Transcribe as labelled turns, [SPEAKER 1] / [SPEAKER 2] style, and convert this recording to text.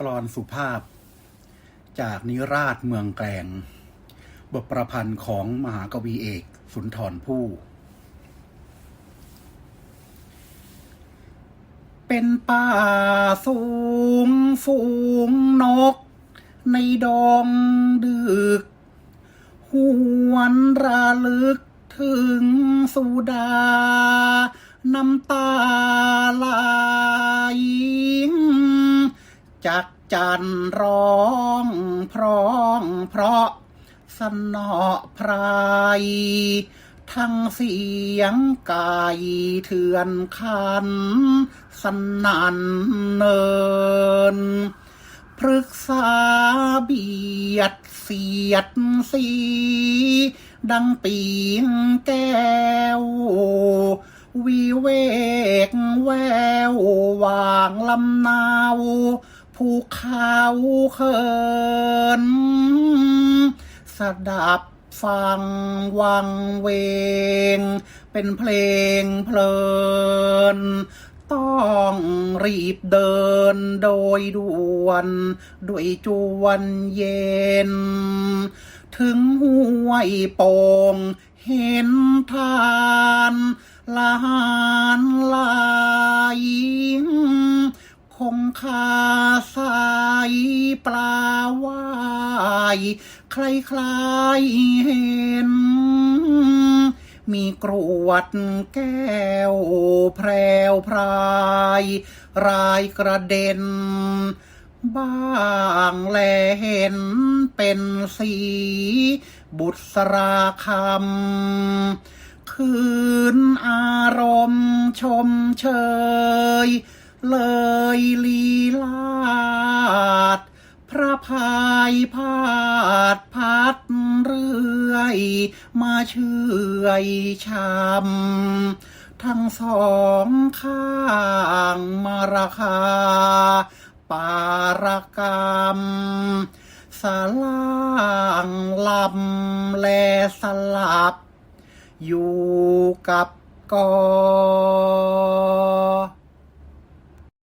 [SPEAKER 1] กรอนสุภาพ จากนิราชเมืองแกลง บทประพันธ์ของมหากวีเอกสุนทรภู่เป็นป่าสูงฝูงนก ในดองดึก หวนระลึกถึงสุดา น้ำตาไห จักจันร้องพร้องเพราะสนอพรายทั้งเสียงไก่เถื่อนคัน สนันเนินพฤกษาเบียดเสียดสี ดังปีงแก้ว วิเวกแวววางลำนาว ภูเขาเขินสดับฟังวังเวง เป็นเพลงเพลิน ต้องรีบเดินโดยด่วนด้วยจวนเย็น ถึงห้วยโป่งเห็นทา คงคาสายปลาวายคลายเห็น มีกรวดแก้วแพรวพราย รายกระเด็น บ้างแลเห็นเป็นสี บุษราคำคืนอารมณ์ชมเชย เลยลีลาด พระพายพาดพัดเรื่อย มาเชื่อยชำทั้งสองข้างมาราคา ปารกรรมสล่างลำแลสลับ อยู่กับกอ